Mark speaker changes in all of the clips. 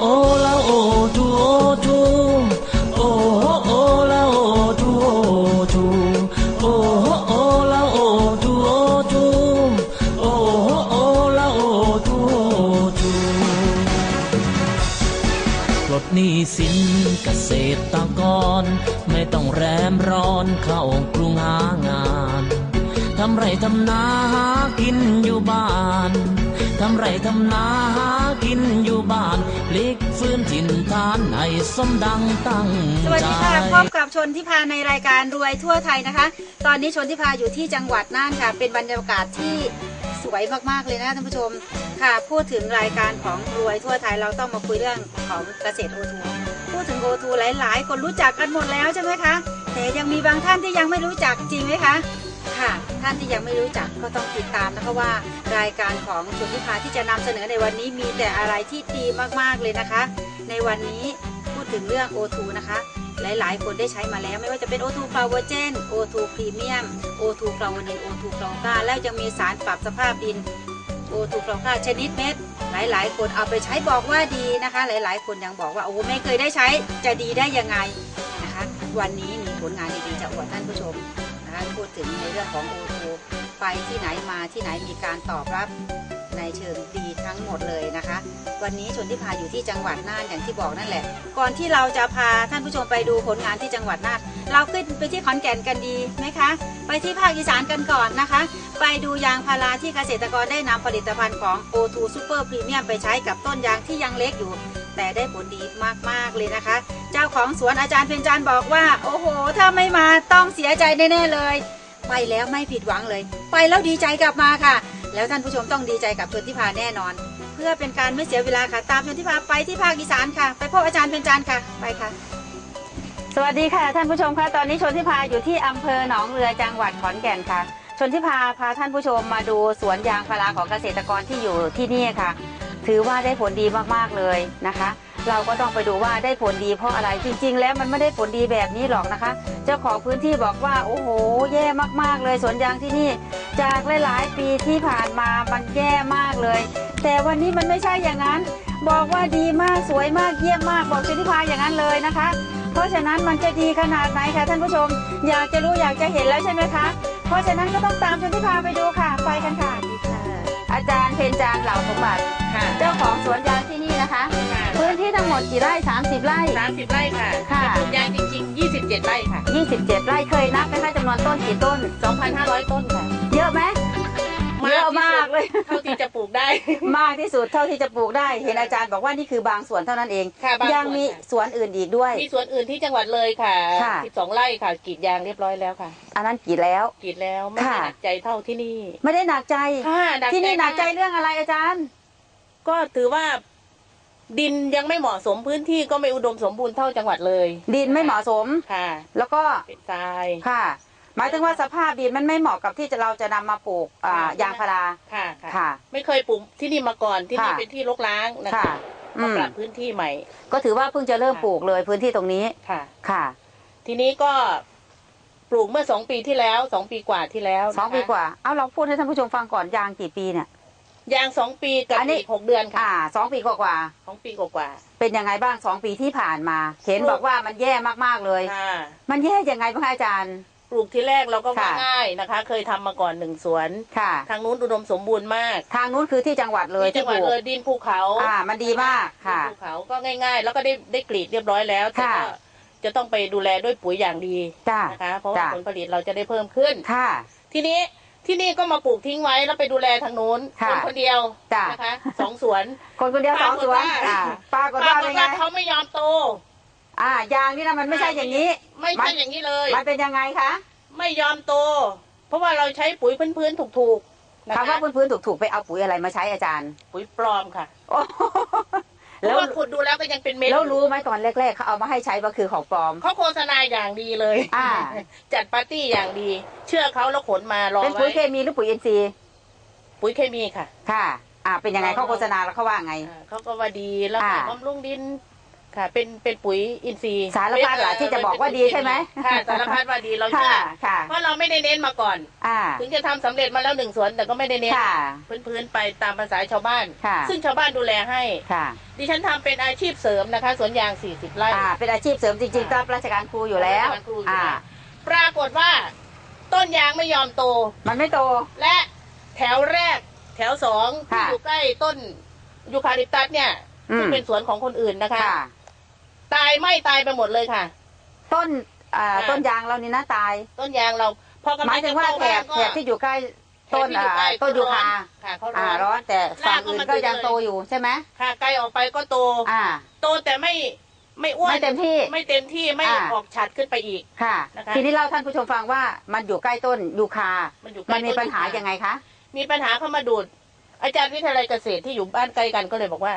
Speaker 1: โอละโอทูโอทูโอโอละโอทูโอทูโอโอละโอทูโอทูโอโอละโอทูโอทูปลดหนี้สินเกษตรกร ไม่ต้องแรมร้อนเข้ากรุงหางานทำไรทำนาหากินอยู่บ้าน ทำไรทำนาหากินอยู่บ้านพลิกฟื้นถิ่นฐานให้สมดังตั้ง
Speaker 2: สวัส
Speaker 1: ใจ
Speaker 2: ดีค่ะพบกับชนทิพาในรายการรวยทั่วไทยนะคะ ตอนนี้ชนทิพาอยู่ที่จังหวัดน่านค่ะ เป็นบรรยากาศที่สวยมากๆเลยนะท่านผู้ชมค่ะพูดถึงรายการของรวยทั่วไทยเราต้องมาคุยเรื่องของเกษตรโอทูพูดถึงโอทูหลาย ๆ คนรู้จักกันหมดแล้วใช่ไหมคะแต่ยังมีบางท่านที่ยังไม่รู้จักจริงไหมคะ ค่ะ ท่านที่ยังไม่รู้จักก็ต้องติดตามนะคะว่ารายการของชนทิพาที่จะนำเสนอในวันนี้มีแต่อะไรที่ดีมากๆเลยนะคะ ในวันนี้พูดถึงเรื่อง O2 นะคะ หลายๆ คนได้ใช้มาแล้ว ไม่ว่าจะเป็น O2 f l o w e r g e n O2 Premium O2 f l o w e r i n O2 f l o w a แล้วยังมีสารปรับสภาพดิน O2 f l o w a ชนิดเม็ดหลาย ๆ คนเอาไปใช้บอกว่าดีนะคะ หลาย ๆ คนยังบอกว่าโอ้ไม่เคยได้ใช้จะดีได้ยังไงนะคะ วันนี้มีผลงานดีๆจะอวดท่านผู้ชม นะคะพูดถึงในเรื่องของ O2 ไปที่ไหนมาที่ไหนมีการตอบรับในเชิงดีทั้งหมดเลยนะคะ วันนี้ชนที่พาอยู่ที่จังหวัดน่านอย่างที่บอกนั่นแหละ ก่อนที่เราจะพาท่านผู้ชมไปดูผลงานที่จังหวัดน่าน เราขึ้นไปที่ขอนแก่นกันดีไหมคะ ไปที่ภาคอีสานกันก่อนนะคะ ไปดูยางพาราที่เกษตรกรได้นำผลิตภัณฑ์ของ O2 Super Premium ไปใช้กับต้นยางที่ยังเล็กอยู่ แต่ได้ผลดีมากๆเลยนะคะ เจ้าของสวนอาจารย์เพ็ญจันทร์บอกว่า โอ้โห ถ้าไม่มาต้องเสียใจแน่ๆเลย ไปแล้วไม่ผิดหวังเลย ไปแล้วดีใจกลับมาค่ะ แล้วท่านผู้ชมต้องดีใจกับชนทิพาแน่นอน เพื่อเป็นการไม่เสียเวลาค่ะ ตามชนทิพาไปที่ภาคอีสานค่ะ ไปพบอาจารย์เพ็ญจันทร์ค่ะไปค่ะสวัสดีค่ะท่านผู้ชมค่ะตอนนี้ชนทิพาอยู่ที่อำเภอหนองเรือจังหวัดขอนแก่นค่ะ ชนทิพาพาท่านผู้ชมมาดูสวนยางพาราของเกษตรกรที่อยู่ที่นี่ค่ะ ถือว่าได้ผลดีมากๆเลยนะคะ เราก็ต้องไปดูว่าได้ผลดีเพราะอะไรจริง ๆ แล้วมันไม่ได้ผลดีแบบนี้หรอกนะคะ เจ้าของพื้นที่บอกว่า โอ้โห แย่มากๆเลยสวนยางที่นี่ จากหลายๆปีที่ผ่านมามันแย่มากเลย แต่วันนี้มันไม่ใช่อย่างนั้น บอกว่าดีมากสวยมากเยี่ยมมากบอกชนิพาอย่างนั้นเลยนะคะ เพราะฉะนั้นมันจะดีขนาดไหนคะท่านผู้ชม อยากจะรู้อยากจะเห็นแล้วใช่ไหมคะ เพราะฉะนั้นก็ต้องตามชนิพาไปดูค่ะ ไปกันค่ะ อาจารย์เพญจานเหล่าสมบัติ
Speaker 3: ค่ะ
Speaker 2: เจ้าของสวนยางที่นี่นะคะพื้นที่ทั้งหมดกี่ไร่ 30 ไร่
Speaker 3: สามสิบไร่ค่ะ
Speaker 2: ค่ะ
Speaker 3: ปลูกยางจริงๆ 27 ไร่ค่ะ
Speaker 2: 27 ไร่เคยนับไหมคะจำนวนต้นกี่ต้น
Speaker 3: 2,500 ต้นค่ะ
Speaker 2: มากเลย
Speaker 3: เท่าที่จะปลูกได้
Speaker 2: มากที่สุดเท่าที่จะปลูกได้ เห็นอาจารย์บอกว่านี่คือบางส่วนเท่านั้นเอง
Speaker 3: ค่ะบางส่วน
Speaker 2: ยังมี
Speaker 3: ค่ะ
Speaker 2: สวนอื่นอีกด้วย
Speaker 3: มีสวนอื่นที่จังหวัดเลยค่ะ
Speaker 2: ค่ะ
Speaker 3: 12ไร่ค่ะกรีดยางเรียบร้อยแล้วค่ะ
Speaker 2: อันนั้นกี่แล้ว
Speaker 3: กรีดแล้วไม่ได้
Speaker 2: ค่ะ
Speaker 3: หนักใจเท่าที่นี่
Speaker 2: ไม่ได้หนักใจ
Speaker 3: ค่ะ
Speaker 2: ที่นี่หนักใจ
Speaker 3: มาก
Speaker 2: เรื่องอะไรอาจารย์
Speaker 3: ก็ถือว่า ดินยังไม่เหมาะสมพื้นที่ก็ไม่อุดมสมบูรณ์เท่าจังหวัดเลย
Speaker 2: ดินไม่เหมาะสม
Speaker 3: ค่ะ
Speaker 2: แล้วก็
Speaker 3: เป็นทราย
Speaker 2: ค่ะห มายถึงว่าสภาพดินมันไม่เหมาะกับที่จะเราจะนำมาปลูกอ่า
Speaker 3: ค่ะ
Speaker 2: ยางพารา
Speaker 3: ค่ะค่ะ
Speaker 2: ค่ะ
Speaker 3: ไม่เคยปลูกที่นี่มาก่อนที่นี่
Speaker 2: ค่ะ
Speaker 3: เป็นที่รกร้างนะ
Speaker 2: ค่ะ
Speaker 3: คะ
Speaker 2: อื
Speaker 3: มามปรับพื้นที่ใหม่
Speaker 2: ก็ถือว่าเพิ่งจะเริ่ม
Speaker 3: ค่ะ
Speaker 2: ปลูกเลยพื้นที่ตรงนี้
Speaker 3: ค่ะ
Speaker 2: ค่ะ
Speaker 3: ทีนี้ก็ปลูกเมื่อสองปีที่แล้วสองปีกว่าที่แล้ว
Speaker 2: สอง
Speaker 3: นะคะ
Speaker 2: ปีกว่า เอาเราพูดให้ท่านผู้ชมฟังก่อนยางกี่ปีเนี่ย
Speaker 3: ยางสองปีกับ
Speaker 2: อันนี้
Speaker 3: อีกหกเดือนค่ะ
Speaker 2: อ่าสองปีกว่า
Speaker 3: สองปีกว่า
Speaker 2: ๆเป็นยังไงบ้างสองปีที่ผ่านมา เห็นบอกว่ามันแย่มากๆเลย
Speaker 3: ๆค่ะ
Speaker 2: มันแย่ยังไงบ้างคะอาจารย์
Speaker 3: ปลูกที่แรกเราก็ว่า
Speaker 2: ค่ะ
Speaker 3: ง่ายนะคะ เคยทำมาก่อนหนึ่งสวน
Speaker 2: ค่ะ
Speaker 3: ทางนู้นอุดมสมบูรณ์มาก
Speaker 2: ทางนู้นคือที่จังหวัดเลย
Speaker 3: ที่จั
Speaker 2: ที่
Speaker 3: งหวั
Speaker 2: ป
Speaker 3: ด
Speaker 2: ลูก
Speaker 3: เลยดินภูเขา
Speaker 2: อ่า มันดีมากค่ะ
Speaker 3: ดินภูเขาก็ง่าย ๆ แล้วก็ได้ได้กรีดเรียบร้อยแล้วแต่
Speaker 2: ค่ะ
Speaker 3: ก็จะต้องไปดูแลด้วยปุ๋ยอย่างดี
Speaker 2: จ้า
Speaker 3: นะคะ เพราะว่า
Speaker 2: จ้ะ
Speaker 3: ผลผลิตเราจะได้เพิ่มขึ้น
Speaker 2: ค่ะ
Speaker 3: ทีนี้ที่นี่ก็มาปลูกทิ้งไว้แล้วไปดูแลทางนู้น
Speaker 2: ค่ะ
Speaker 3: คนคนเดียว
Speaker 2: จ้ะ
Speaker 3: นะคะสองสวน
Speaker 2: คนคนเดียวสองสวน
Speaker 3: ปรากฏว่า
Speaker 2: อ่าปรากฏว่า
Speaker 3: ปราก
Speaker 2: เป็
Speaker 3: ฏ
Speaker 2: นไง
Speaker 3: ว่าเขาไม่ยอมโต
Speaker 2: อ่ายางนี่นะมันไม่ใช่อย่างนี้
Speaker 3: ไม่ใช่อย่างนี้เลย
Speaker 2: มันเป็นยังไงคะ
Speaker 3: ไม่ยอมโต เพราะว่าเราใช้ปุ๋ยพื้นๆถูกๆนะ
Speaker 2: คำ
Speaker 3: คะ
Speaker 2: ว่าพื้นๆถูกๆไปเอาปุ๋ยอะไรมาใช้อาจารย์
Speaker 3: ปุ๋ยปลอมค่ะ
Speaker 2: โอ้โห
Speaker 3: เพ
Speaker 2: แล้ว
Speaker 3: ราะว่าขุดดูแล้วก็ยังเป็นเม็ด
Speaker 2: แล้วรู้ไหมตอนแรก ๆเขาเอามาให้ใช้ก็คือของปลอม
Speaker 3: เขาโฆษณาอย่างดีเลย
Speaker 2: อ่า
Speaker 3: จัดปาร์ตี้อย่างดี เชื่อเขาแล้วขนมารอ
Speaker 2: เป็น
Speaker 3: ไว้
Speaker 2: ปุ๋ยเคมีหรือปุ๋ยอินทรีย์
Speaker 3: ปุ๋ยเคมีค่ะ
Speaker 2: ค่ะ อ่า เป็นยังไง
Speaker 3: รอ
Speaker 2: เขาโฆษณาแล้วเขาว่าไง
Speaker 3: อ่าเขาก็ว่าดีแล้วก็
Speaker 2: อ่า
Speaker 3: บำรุงดิน ค่ะ เป็นเป็นปุ๋ยอินทรีย์
Speaker 2: สารพัดเหรอที่จะบอกว่าดีใช่ไหม
Speaker 3: ค่ะสารพัดว่าดีเรา
Speaker 2: ค่ะ
Speaker 3: เชื่อ
Speaker 2: ค่ะ
Speaker 3: เพราะเราไม่ได้เน้นมาก่อน
Speaker 2: อ่า
Speaker 3: ถึงจะทำสำเร็จมาแล้วหนึ่งสวนแต่ก็ไม่ได้เน้น
Speaker 2: ค่ะ
Speaker 3: พื้นๆไปตามภาษาชาวบ้าน
Speaker 2: ค่ะ
Speaker 3: ซึ่งชาวบ้านดูแลให้
Speaker 2: ค่ะ
Speaker 3: ดิฉันทำเป็นอาชีพเสริมนะคะสวนยาง 40 ไร่
Speaker 2: อ่าเป็นอาชีพเสริมจริงๆ
Speaker 3: ค่ะ
Speaker 2: รับราชการครูอยู่แล้ว
Speaker 3: รับราชการครูอยู่
Speaker 2: อ่า
Speaker 3: แล้วปรากฏว่าต้นยางไม่ยอมโต
Speaker 2: มันไม่โต
Speaker 3: และแถวแรก แถวสองที่
Speaker 2: ค่ะ
Speaker 3: อยู่ใกล้ต้นยูคาลิปตัสเนี่ย
Speaker 2: อืม
Speaker 3: ซึ่งเป็นสวนของคนอื่นนะคะ
Speaker 2: ค่ะ
Speaker 3: ตายไม่ตายไปหมดเลยค่ะ
Speaker 2: ต้นอ่า
Speaker 3: ค่ะ
Speaker 2: ต้นยางเรานี่นะตาย
Speaker 3: ต้นยางเรา พอกำ
Speaker 2: ห
Speaker 3: ลั
Speaker 2: มาย
Speaker 3: ง
Speaker 2: ถึ
Speaker 3: จะ
Speaker 2: งว่า
Speaker 3: โต
Speaker 2: แถบ
Speaker 3: ก็
Speaker 2: แถบที่อยู่ใกล้ต้น
Speaker 3: แถบที่อยู่ใกล้
Speaker 2: อ่าต้นยูคา
Speaker 3: ค่ะเขาร้
Speaker 2: อ่า
Speaker 3: อน
Speaker 2: ร้อนแต่ฝั่ง
Speaker 3: รากก็
Speaker 2: อื่น
Speaker 3: มา
Speaker 2: ก็
Speaker 3: ถึง
Speaker 2: ยัง
Speaker 3: เลย
Speaker 2: โตอยู่ใช่ไหม
Speaker 3: ค่ะไกลออกไปก็โต
Speaker 2: อ่า
Speaker 3: โตแต่ไม่ไม่อ้วน
Speaker 2: ไม่เต็มที่
Speaker 3: ไม่เต็มที่ไม่
Speaker 2: อ่า
Speaker 3: ออกฉัดขึ้นไปอีก
Speaker 2: ค่ะ
Speaker 3: นะคะ
Speaker 2: ทีนี้เล่าท่านผู้ชมฟังว่ามันอยู่ใกล้ต้นยูคา
Speaker 3: มันอยู่ใกล้
Speaker 2: มันมี
Speaker 3: ต้
Speaker 2: ปัญหา
Speaker 3: ยูค
Speaker 2: ยังไงคะ
Speaker 3: มีปัญหาเข้ามาดูด อาจารย์วิทยาลัยเกษตรที่อยู่บ้านใกล้กันก็เลยบอกว่า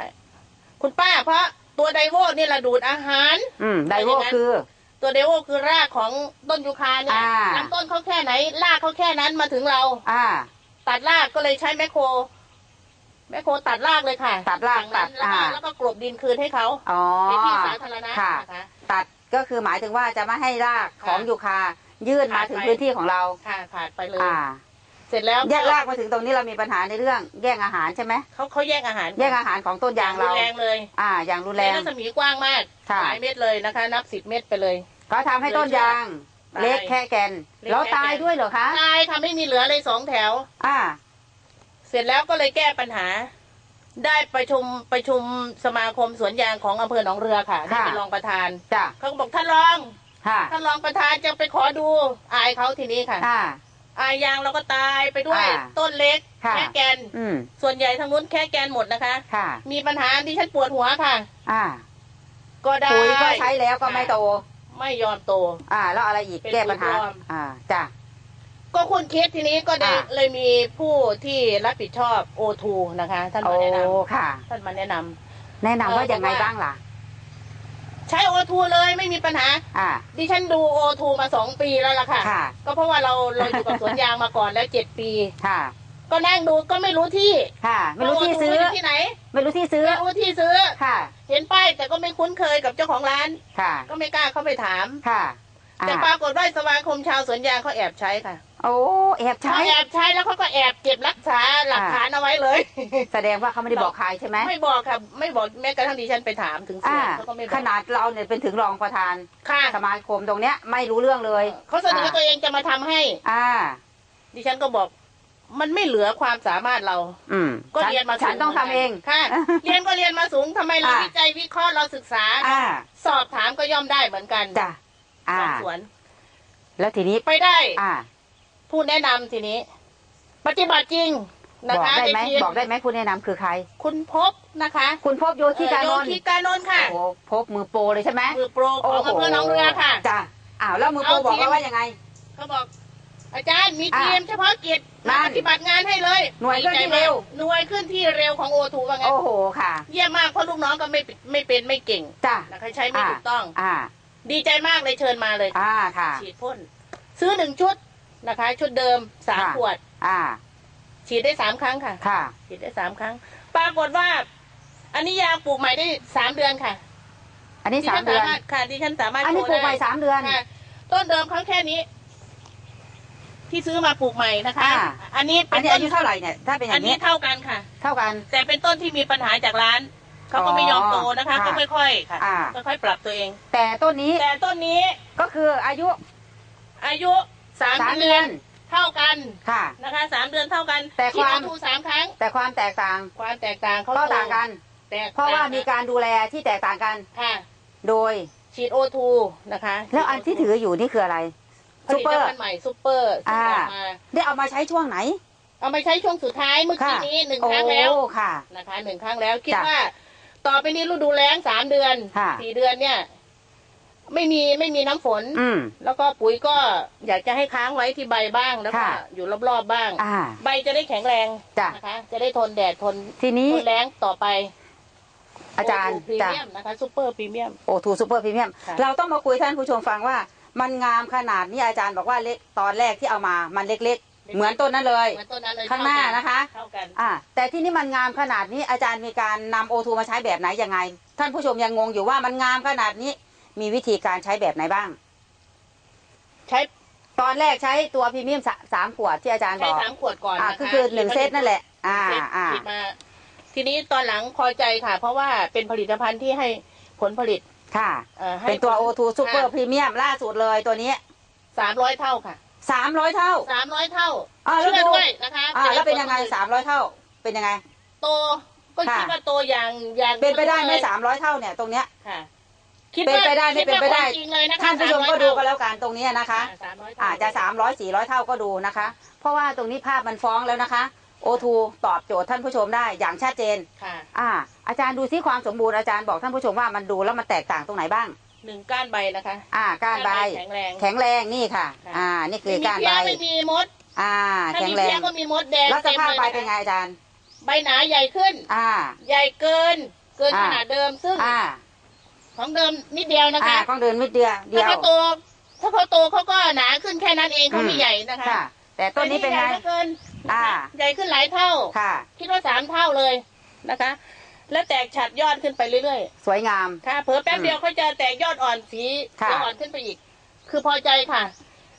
Speaker 3: คุณป้าเพราะ ตัวไดโวนี่แหละดูดอาหาร
Speaker 2: อืมไดโว
Speaker 3: เป็นอย่างนั้น
Speaker 2: คือ
Speaker 3: ตัวไดโวคือรากของต้นยูคาเนี่ย
Speaker 2: อ่า
Speaker 3: ลำต้นเขาแค่ไหน รากเขาแค่นั้นมาถึงเรา
Speaker 2: อ่า
Speaker 3: ตัดรากก็เลยใช้แมคโคร แมคโครตัดรากเลยค่ะ
Speaker 2: ตัดราก
Speaker 3: ฝั่งนั้น
Speaker 2: ตัด
Speaker 3: แล้วก็
Speaker 2: อ่า
Speaker 3: แล้วก็กลบดินคืนให้เขา
Speaker 2: อ๋อ
Speaker 3: ในที่สาธารณะ
Speaker 2: ค่ะ
Speaker 3: นะคะ
Speaker 2: ตัดก็คือหมายถึงว่าจะไม่ให้รากของ
Speaker 3: ค่ะ
Speaker 2: ยูคายื่นมา
Speaker 3: ขาด
Speaker 2: ถึง
Speaker 3: ไป
Speaker 2: พื้นที่ของเรา
Speaker 3: ค่ะขาดไปเลย
Speaker 2: อ่า
Speaker 3: เสร็จแล้ว
Speaker 2: แยกรากมาถึงตรงนี้เรามีปัญหาในเรื่องแย่งอาหารใช่ไหม
Speaker 3: เขาเขาแยกอาหาร
Speaker 2: แย่งอาหารของต้นยาง
Speaker 3: รุ
Speaker 2: เรา
Speaker 3: นแรงเลย
Speaker 2: อ่า อย่างรุนแร
Speaker 3: ใน
Speaker 2: ง
Speaker 3: รัศมีกว้างมาก
Speaker 2: ค่ะ
Speaker 3: หลายเม็ดเลยนะคะ นับสิบเม็ดไปเลย
Speaker 2: ก็ทำให้ต้นยาง
Speaker 3: ตาย
Speaker 2: เล็กแค่แกน
Speaker 3: เล็ก
Speaker 2: แล้ว
Speaker 3: แค่
Speaker 2: ตาย
Speaker 3: แกน
Speaker 2: ด้วยเหรอคะ
Speaker 3: ตายค่ะไม่มีเหลือเลยสองแถว
Speaker 2: อ่า
Speaker 3: เสร็จแล้วก็เลยแก้ปัญหา ได้ประชุมประชุมสมาคมสวนยางของอำเภอหนองเรือค่ะได้เป็นรองประธาน
Speaker 2: จ้ะ
Speaker 3: เขาก็บอกท่านรอง
Speaker 2: ค่ะ
Speaker 3: ท่านรองประธานจะไปขอดูอายเขาทีนี้ค่ะ
Speaker 2: อ่า
Speaker 3: อายยางเราก็ตายไปด้วย
Speaker 2: อ่า
Speaker 3: ต้นเล็ก
Speaker 2: ค่ะ
Speaker 3: แค่แกน
Speaker 2: อืม
Speaker 3: ส่วนใหญ่ทางนู้นแค่แกนหมดนะคะ
Speaker 2: ค่ะ
Speaker 3: มีปัญหาที่ฉันปวดหัวค่ะ
Speaker 2: อ่า
Speaker 3: ก็ได้
Speaker 2: ปุ๋ยก็ใช้แล้วก็ไม่โต
Speaker 3: ไม่ยอมโต
Speaker 2: อ่า แล้วอะไรอีก
Speaker 3: เป็น
Speaker 2: แก้ปัญหา
Speaker 3: ปุ๋ยปลอม
Speaker 2: อ่าจ้ะ
Speaker 3: ก็คุณคิดทีนี้ก็ได้
Speaker 2: อ่า
Speaker 3: เลยมีผู้ที่รับผิดชอบโอทูนะคะ ท่าน
Speaker 2: โอ้
Speaker 3: มาแนะน
Speaker 2: ค่ะำ
Speaker 3: ท่านมาแนะนำ
Speaker 2: แนะนำว่า
Speaker 3: เออ
Speaker 2: ยังไง
Speaker 3: บอกว่า
Speaker 2: บ้างล่ะ
Speaker 3: ใช้โอทูเลยไม่มีปัญหา
Speaker 2: อ่า
Speaker 3: ดิฉันดูโอทูมาสองปีแล้วล่ะค่ะ
Speaker 2: ค่ะ
Speaker 3: ก็เพราะว่าเราเราอยู่กับสวนยางมาก่อนแล้วเจ็ดปี
Speaker 2: ค่ะ
Speaker 3: ก็นั่งดูก็ไม่รู้ที่
Speaker 2: ค่ะ ไม่รู้ที่
Speaker 3: ว่า O2
Speaker 2: ซื้อ
Speaker 3: ยู่ที่ไหน
Speaker 2: ไม่รู้ที่ซื้อ
Speaker 3: ไม่รู้ที่ซื้อ
Speaker 2: ค่ะ
Speaker 3: เห็นป้ายแต่ก็ไม่คุ้นเคยกับเจ้าของร้าน
Speaker 2: ค่ะ
Speaker 3: ก็ไม่กล้าเข้าไปถาม
Speaker 2: ค่ะอ่า
Speaker 3: แต่ปรากฏว่าสมาคมชาวสวนยางเขาแอบใช้ค่ะ
Speaker 2: โอ้แอบใช้
Speaker 3: เขาแอบใช้แล้วเขาก็แอบเก็บรักษาหลักฐานเอาไว้เลย
Speaker 2: แสดงว่าเขาไม่ได้บอกใครใช่ไหม
Speaker 3: ไม่บอกค่ะไม่บอกแม้กระทั่งดิฉันไปถามถึงสว
Speaker 2: อ่า
Speaker 3: นเขาก็ไม่บ
Speaker 2: ข
Speaker 3: อก
Speaker 2: นาดเราเนี่ยเป็นถึงรองประธาน
Speaker 3: ค่ะ
Speaker 2: สมาคมตรงเนี้ยไม่รู้เรื่องเลย
Speaker 3: เขาเสนอตัวเองจะมาทำให้
Speaker 2: อ่า
Speaker 3: ดิฉันก็บอก มันไม่เหลือความสามารถเรา
Speaker 2: อืม
Speaker 3: ก็
Speaker 2: ฉัน
Speaker 3: เรียนมา
Speaker 2: ฉัน
Speaker 3: สู
Speaker 2: ต้องทำเอง
Speaker 3: ค่ะ เรียนก็เรียนมาสูงทำไมเรา
Speaker 2: อ่า
Speaker 3: วิจัยวิเคราะห์เราศึกษา
Speaker 2: อ่า
Speaker 3: สอบถามก็ย่อมได้เหมือนกัน
Speaker 2: จ้ะอ่า
Speaker 3: สอบสวน
Speaker 2: แล้วทีนี้
Speaker 3: ไปได้
Speaker 2: อ่า
Speaker 3: ผู้แนะนำทีนี้ ปฏิบัติจริงนะ
Speaker 2: บอก
Speaker 3: คะ
Speaker 2: ได้ไหม
Speaker 3: ในทีม
Speaker 2: บอกได้ไหมผู้แนะนำคือใคร
Speaker 3: คุณพบนะคะ
Speaker 2: คุณพบโยธิกานน
Speaker 3: เอ่อ
Speaker 2: ท์
Speaker 3: โยธิกานนท์ค่ะ
Speaker 2: โอ้โหพบมือโปรเลยใช่ไหม
Speaker 3: มือโปรของอำเภอหนองเรือค่ะ
Speaker 2: จ้ะอ้าวแล้วมือโปร
Speaker 3: เอา
Speaker 2: บอก
Speaker 3: ทีม
Speaker 2: ว่าว่ายังไง
Speaker 3: เขาบอก อาจารย์มี
Speaker 2: อ่า
Speaker 3: ทีมเฉพาะกิจ
Speaker 2: นั่
Speaker 3: มานปฏิบัติงานให้เลย
Speaker 2: หน่วยเคลื่อนที่เร็ว
Speaker 3: หน่วยขึ้นที่เร็วของโอทูว่าไงน
Speaker 2: โอ้โหค่ะ
Speaker 3: เยี่ยมมากเพราะลูกน้องก็ไม่ไม่เป็นไม่เก่ง
Speaker 2: จ้ะ
Speaker 3: นะคะใช้ไม่ถูกต้อง
Speaker 2: อ่า
Speaker 3: ดีใจมากเลยเชิญมาเลย
Speaker 2: อ่าค่ะ
Speaker 3: ฉีดพ่น ซื้อหนึ่งชุด นะคะ ชุดเดิมสาม
Speaker 2: ค่ะ
Speaker 3: ขวด
Speaker 2: อ่า
Speaker 3: ฉีดได้สามครั้งค่ะ
Speaker 2: ค่ะ
Speaker 3: ฉีดได้สามครั้ง ปรากฏว่า อันนี้ยางปลูกใหม่ได้สามเดือนค่ะ
Speaker 2: อันนี้
Speaker 3: ดิ
Speaker 2: สา
Speaker 3: ฉั
Speaker 2: มเดือน
Speaker 3: รถค่ะดิฉันสามารถ
Speaker 2: อันนี้
Speaker 3: โชว์
Speaker 2: ปลูกใหม่
Speaker 3: ได้
Speaker 2: สามเดือน
Speaker 3: ค่ะต้นเดิมเขาแค่นี้ ที่ซื้อมาปลูกใหม่นะคะ
Speaker 2: อ่า
Speaker 3: อันนี้
Speaker 2: อั
Speaker 3: เป็นน
Speaker 2: นี้
Speaker 3: ต้
Speaker 2: อานยุเท่าไหร่เนี่ย ถ้าเป็นอ
Speaker 3: อัน
Speaker 2: ย่าง
Speaker 3: นี้
Speaker 2: นี้
Speaker 3: เท่ากันค่ะ
Speaker 2: เท่ากัน
Speaker 3: แต่เป็นต้นที่มีปัญหาจากร้าน เขาก็ไม่ยอมโตนะคะ
Speaker 2: อ๋อ
Speaker 3: ก็ค่อยๆค่ะ
Speaker 2: อ่า
Speaker 3: ค่อยๆปรับตัวเอง
Speaker 2: แต่ต้นนี้
Speaker 3: แต่ต้นนี้
Speaker 2: ก็คืออายุ
Speaker 3: อายุ สาม
Speaker 2: สาม
Speaker 3: เดื
Speaker 2: เดื
Speaker 3: อ
Speaker 2: อนน
Speaker 3: เท่ากัน
Speaker 2: ค่ะ
Speaker 3: นะคะสามเดือนเท่ากัน
Speaker 2: แต่
Speaker 3: ฉีด
Speaker 2: ความ
Speaker 3: โอทูสามครั้ง
Speaker 2: แต่ความแตกต่าง
Speaker 3: ความแตกต่างเขา
Speaker 2: ก็ต่างกัน
Speaker 3: แตก
Speaker 2: เพราะว่า
Speaker 3: ต่ง
Speaker 2: มีการดูแลที่แตกต่างกัน
Speaker 3: ค่ะ
Speaker 2: โดย
Speaker 3: ฉีดโอทูนะคะ
Speaker 2: แล้วอันที่ถืออยู่นี่คืออะไร
Speaker 3: ผ
Speaker 2: ซู
Speaker 3: ลิ
Speaker 2: เปอ
Speaker 3: ต
Speaker 2: ร์
Speaker 3: ภัณฑ์ใหม่ซูเปอร์ซึ่ง
Speaker 2: อ่า
Speaker 3: ออกมา
Speaker 2: ได้เอามาใช้ช่วงไหน
Speaker 3: เอามาใช้ช่วงสุดท้ายเมื่อกี้
Speaker 2: ค่ะ
Speaker 3: นี้หนึ่ง
Speaker 2: โอ้
Speaker 3: ครั้งแล้ว
Speaker 2: ค่ะ
Speaker 3: นะคะหนึ่งครั้งแล้วคิด
Speaker 2: จ้ะ
Speaker 3: ว่า ต่อไปนี้ฤดูแล้งสามเดือน
Speaker 2: ค่ะ
Speaker 3: สี่เดือนเนี่ย ไม่มีไม่มีน้ำฝน
Speaker 2: อืม
Speaker 3: แล้วก็ปุ๋ยก็อยากจะให้ค้างไว้ที่ใบบ้างแล้วก็
Speaker 2: ค่ะ
Speaker 3: อยู่รอบๆบ้าง
Speaker 2: อ่า
Speaker 3: ใบจะได้แข็งแรง
Speaker 2: จ้ะ
Speaker 3: นะคะ จะได้ทนแดดทน
Speaker 2: ทีนี้
Speaker 3: ทนแรงต่อไป
Speaker 2: อาจารย์
Speaker 3: พรี
Speaker 2: จ้ะ
Speaker 3: เมียมนะคะซูเปอร์พรีเมียม
Speaker 2: โอทูซูเปอร์พรีเมียม
Speaker 3: ค่ะ
Speaker 2: เราต้องมาคุยท่านผู้ชมฟังว่า มันงามขนาดนี้อาจารย์บอกว่าเล็กตอนแรกที่เอามามันเล็กเหมือนต้นนั้นเลย
Speaker 3: เหมือนต้นนั้นเลย
Speaker 2: ข้างหน้านะคะ
Speaker 3: เท่ากัน
Speaker 2: อ่าแต่ที่นี่มันงามขนาดนี้อาจารย์มีการนำโอทูมาใช้แบบไหนยังไง ท่านผู้ชมยังงงอยู่ว่ามันงามขนาดนี้ มีวิธีการใช้แบบไหนบ้าง
Speaker 3: ใช้
Speaker 2: ตอนแรกใช้ตัวพรีเมียมสาสามขวดที่อาจารย์บ
Speaker 3: ใช้
Speaker 2: อก
Speaker 3: สามขวดก่อน
Speaker 2: อ่า
Speaker 3: นะคะ
Speaker 2: คือคือหนึ่งเซตนั่นแหละ อ่า
Speaker 3: เซต
Speaker 2: อ่า
Speaker 3: ฉีดมา ทีนี้ตอนหลังพอใจค่ะ เพราะว่าเป็นผลิตภัณฑ์ที่ให้ผลผลิต
Speaker 2: ค่ะ
Speaker 3: เอ่อให้
Speaker 2: เป็นตัวโอทูซูเปอร์พรีเมียมล่าสุดเลยตัวนี้
Speaker 3: สามร้อยเท่าค่ะ
Speaker 2: สามร้อยเท่า
Speaker 3: สามร้อยเท่า
Speaker 2: อ่าแล้ว
Speaker 3: เชื่อ
Speaker 2: ดู
Speaker 3: ด้วยนะคะ
Speaker 2: อ่า แล้วเป็นยังไง
Speaker 3: ผลผลิต
Speaker 2: สามร้อยเท่า เป็นยังไง
Speaker 3: โตก็คิด
Speaker 2: ค่ะ
Speaker 3: ว่าโตอย่างอย่าง
Speaker 2: เป็นไปได้ไหม
Speaker 3: เลย
Speaker 2: สามร้อยเท่าเนี่ยตรงเนี้ย
Speaker 3: ค่ะ คิด
Speaker 2: เป็น
Speaker 3: ว่า
Speaker 2: ไปได้ไม่
Speaker 3: คิ
Speaker 2: เป็นไปได้
Speaker 3: ว่าของจริงเลยนะคะ
Speaker 2: ท่านผู้ชมก็ดูกันแล้วกันตรงเนี้ยนะคะ
Speaker 3: สามร้อยเท่
Speaker 2: อาจจะสามร้อยสี่ร้อยเท่าก็ดูนะคะ เพราะว่าตรงนี้ภาพมันฟ้องแล้วนะคะโอทูตอบโจทย์ท่านผู้ชมได้อย่างชัดเจน
Speaker 3: ค่ะ
Speaker 2: อ่า อาจารย์ดูซิความสมบูรณ์อาจารย์บอกท่านผู้ชมว่ามันดูแล้วมันแตกต่างตรงไหนบ้าง
Speaker 3: หนึ่งก้านใบนะคะ
Speaker 2: อ่าก้านใบ
Speaker 3: แข็งแรง
Speaker 2: แข็งแรงนี่ค่ะ
Speaker 3: ค่ะ
Speaker 2: อ่า นี่คือ
Speaker 3: ไม่มี
Speaker 2: ก้าน
Speaker 3: เพี้
Speaker 2: ใบ
Speaker 3: ยไม่มีมด
Speaker 2: อ่า
Speaker 3: ถ้า
Speaker 2: แข็ง
Speaker 3: มี
Speaker 2: แร
Speaker 3: เพี้ย
Speaker 2: ง
Speaker 3: ก็มีมดแดง
Speaker 2: แล้วสภาพ
Speaker 3: ต็ม
Speaker 2: ใบ
Speaker 3: ลยะคะ
Speaker 2: เป็นไงอาจารย์
Speaker 3: ใบหนาใหญ่ขึ้น
Speaker 2: อ่า
Speaker 3: ใหญ่เกิน เกิน
Speaker 2: อ่า
Speaker 3: ขนาดเดิมซึ่ง
Speaker 2: อ่า
Speaker 3: ของเดิมนิดเดียวนะ
Speaker 2: อ่า
Speaker 3: คะ
Speaker 2: ต้องเดินมิดเดียวเดี
Speaker 3: ถ้า
Speaker 2: ยว
Speaker 3: เขาโตถ้าเขาโตเขาก็หนาขึ้นแค่นั้นเองเขาไม่ใหญ่นะคะ
Speaker 2: ค่ะ แต่ต้นนี้เป็นไง
Speaker 3: ใหญ่หลือเกินนะคะ
Speaker 2: อ่า
Speaker 3: ใหญ่ขึ้นหลายเท่า
Speaker 2: ค่ะ
Speaker 3: คิดว่าสามเท่าเลยนะคะ แล้วแตกฉัดยอดขึ้นไปเรื่อย
Speaker 2: สวยงาม
Speaker 3: ๆ ค่ะเผลอแป๊บเดียวเขาจะแตกยอดอ่อนสี
Speaker 2: ค่ะ
Speaker 3: เขียวอ่อนขึ้นไปอีก คือพอใจค่ะ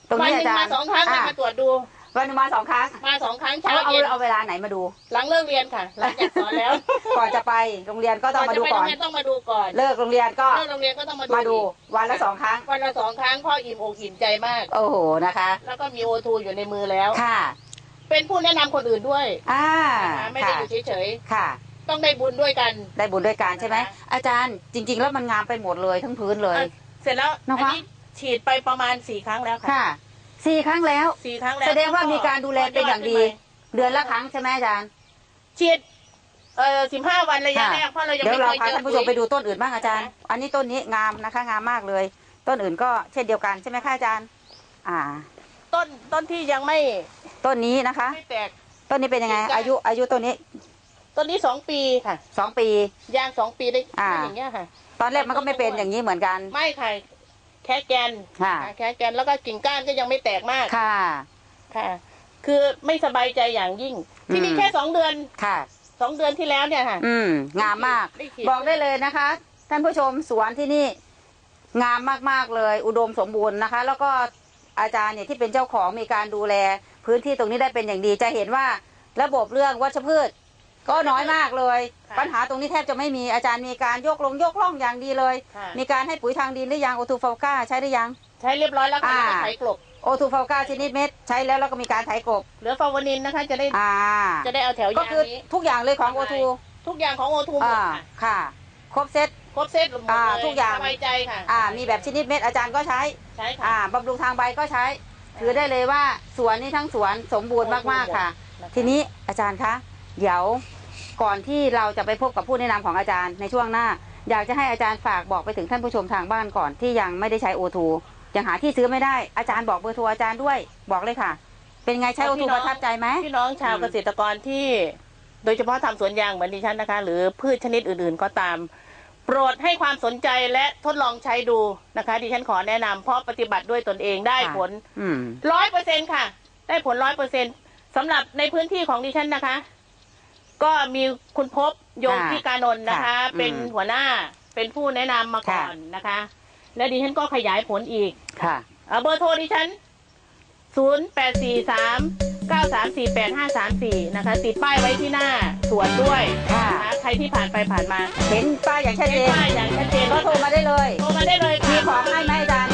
Speaker 2: ตรง
Speaker 3: วัน
Speaker 2: นี้
Speaker 3: หนึ่
Speaker 2: อางจาร
Speaker 3: มา
Speaker 2: ย์
Speaker 3: สองครั้ง
Speaker 2: อ่า
Speaker 3: มาตรวจดู
Speaker 2: วันหนึ่งมาสองครั้ง
Speaker 3: มาสองครั้ง
Speaker 2: เอา
Speaker 3: เช้า
Speaker 2: เอา
Speaker 3: เย็น
Speaker 2: เอาเวลาไหนมาดู
Speaker 3: หลังเลิกเรียนค่ะหลังจากสอนแล้ว
Speaker 2: ก่อนจะไปโรงเรียนก็ต้องมาดูก่อน
Speaker 3: จะไปโรงเรียนต้องมาดูก่อน
Speaker 2: เลิกโรงเรียนก็
Speaker 3: เลิกโรงเรียนก็ต้องมาดู
Speaker 2: มาดู
Speaker 3: อีก
Speaker 2: วันละสองครั้ง
Speaker 3: วันละสองครั้งพ่ออิ่มอกอิ่มใจมาก
Speaker 2: โอ้โหนะคะ
Speaker 3: แล้วก็มีโอทูอยู่ในมือแล้ว
Speaker 2: ค่ะ
Speaker 3: เป็นผู้แนะนำคนอื่นด้วย
Speaker 2: อ่า
Speaker 3: นะคะไม่ได้
Speaker 2: ค่ะ
Speaker 3: อยู่เฉย
Speaker 2: ค่ะ
Speaker 3: ๆต้องได้บุญด้วยกัน
Speaker 2: ได้บุญด้วยกันใช่ไหม
Speaker 3: นะคะ
Speaker 2: อาจารย์จริง ๆ แล้วมันงามไปหมดเลยทั้งพื้นเลย
Speaker 3: อะเสร็จแล้ว
Speaker 2: นะคะ
Speaker 3: อันนี้ฉีดไปประมาณสี่ครั้งแล้วค่ะ
Speaker 2: ค่ะ สี่ครั้งแล้ว
Speaker 3: สี่ครั้งแล้ว
Speaker 2: แสดงว่ามีการดูแลเป็นอย่างดี เดือนละครั้งใช่ไหมอาจารย์
Speaker 3: ฉีดเอ่อสิบห้าวันระยะ
Speaker 2: ค่ะ
Speaker 3: แรกเพราะเรายัง
Speaker 2: เดี๋ยว
Speaker 3: ไม่
Speaker 2: เรา
Speaker 3: เคย
Speaker 2: พา
Speaker 3: เจอ
Speaker 2: ท่านผู้ชมไปดูต้นอื่นบ้างอาจารย์ อันนี้ต้นนี้งามนะคะ งามมากเลย ต้นอื่นก็เช่นเดียวกันใช่ไหมคะอาจารย์ อ่า
Speaker 3: ต้นต้นที่ยังไม่
Speaker 2: ต้นนี้นะคะ
Speaker 3: ไม่แตก
Speaker 2: ต้นนี้เป็นยังไง
Speaker 3: จริงๆ
Speaker 2: อายุอายุต้นนี้
Speaker 3: ต้นนี้สองปีค่ะ
Speaker 2: สองปี
Speaker 3: ย่างสองปีได้
Speaker 2: อ่า
Speaker 3: ได้อย่างเงี้ยค่ะ
Speaker 2: ตอนแรกมันก็ไม่เป็นอย่างนี้เหมือนกัน
Speaker 3: ไม่ค่ะ แค่แกน
Speaker 2: ค่ะ
Speaker 3: แค่แกนแล้วก็กิ่งก้านก็ยังไม่แตกมาก
Speaker 2: ค่ะ
Speaker 3: ค่ะ คือไม่สบายใจอย่างยิ่ง ที่นี่
Speaker 2: อืม
Speaker 3: แค่สองเดือน
Speaker 2: ค่ะ
Speaker 3: สองเดือนที่แล้วเนี่ยค่ะ
Speaker 2: อืม งามมาก
Speaker 3: ได้ฉีด
Speaker 2: บอกได้เลยนะคะ ท่านผู้ชมสวนที่นี่งามมากๆเลย อุดมสมบูรณ์นะคะ แล้วก็อาจารย์เนี่ยที่เป็นเจ้าของมีการดูแล พื้นที่ตรงนี้ได้เป็นอย่างดีจะเห็นว่าระบบเรื่องวัชพืช ก็น้อยมากเลย
Speaker 3: ค่ะ
Speaker 2: ปัญหาตรงนี้แทบจะไม่มีอาจารย์มีการยกลงยกล่องอย่างดีเลย
Speaker 3: ค่ะ
Speaker 2: มีการให้ปุ๋ยทางดินหรือยังโอทูฟาก้าใช้หรือยัง
Speaker 3: ใช้เรียบร้อยแล้วค่ะ
Speaker 2: อ่า
Speaker 3: แล้วก็ไถกลบ
Speaker 2: โอทูฟาก้าชนิดเม็ดใช้แล้วแล้วก็มีการไถกบ
Speaker 3: เหลือฟาวานินนะคะ จะได้
Speaker 2: อ่า
Speaker 3: จะได้เอาแถว
Speaker 2: ก็
Speaker 3: ยาง
Speaker 2: คือ
Speaker 3: นี้
Speaker 2: ทุกอย่างเลยของโอทู
Speaker 3: ทุกอย่างของโอทูหม
Speaker 2: อ่า
Speaker 3: ดค่ะ
Speaker 2: ค่ะ ครบเซต
Speaker 3: ครบเซตหมด
Speaker 2: อ่า
Speaker 3: เลย
Speaker 2: ทุกอย่าง
Speaker 3: สบายใจค่ะ
Speaker 2: อ่ามีแบบชนิดเม็ดอาจารย์ก็ใช้
Speaker 3: ใช่ค่ะ
Speaker 2: อ่าบำรุงทางใบก็ใช้ ถือได้เลยว่าสวนนี่ทั้งสวนสมบูรณ์มากๆค่ะ
Speaker 3: นะคะ
Speaker 2: ทีนี้อาจารย์คะ เดี๋ยว ก่อนที่เราจะไปพบกับผู้แนะนำของอาจารย์ในช่วงหน้า อยากจะให้อาจารย์ฝากบอกไปถึงท่านผู้ชมทางบ้านก่อนที่ยังไม่ได้ใช้โอทูยังหาที่ซื้อไม่ได้อาจารย์บอกเบอร์โทรอาจารย์ด้วยบอกเลยค่ะ เป็นไงใช้โอทูประทับใจไหม
Speaker 3: พี่น้องชาว
Speaker 2: อืม
Speaker 3: เกษตรกรที่โดยเฉพาะทำสวนยางเหมือนดิฉันนะคะ หรือพืชชนิดอื่นๆก็ตาม โปรดให้ความสนใจและทดลองใช้ดูนะคะ ดิฉันขอแนะนำเพราะปฏิบัติด้วยตนเองได้ผล
Speaker 2: อืม
Speaker 3: ร้อยเปอร์เซ็นค่ะ ได้ผลร้อยเปอร์เซ็นสำหรับในพื้นที่ของดิฉันนะคะ ก็มีคุณพบโยม
Speaker 2: ค่ะ
Speaker 3: พิการนนท์นะคะ
Speaker 2: ค่ะ
Speaker 3: เป็น
Speaker 2: อืม
Speaker 3: หัวหน้าเป็นผู้แนะนำมาก่อนนะคะ และดิฉันก็ขยายผลอีก
Speaker 2: ค่ะ
Speaker 3: เอ่อเบอร์โทรดิฉัน 0 8 4 3 9 3 4 8 5 3 4 นะคะ ติดป้ายไว้ที่หน้าสวนด้วย
Speaker 2: ค่ะ
Speaker 3: นะคะใครที่ผ่านไปผ่านมา
Speaker 2: เห็นป้ายอย่างชัดเจ
Speaker 3: เห็น
Speaker 2: น
Speaker 3: ป้ายอย่างชัดเจน
Speaker 2: ก็โทรมาได้เลย
Speaker 3: โทรมาได้เลยค่ะ
Speaker 2: มีของให้ไหมอาจารย์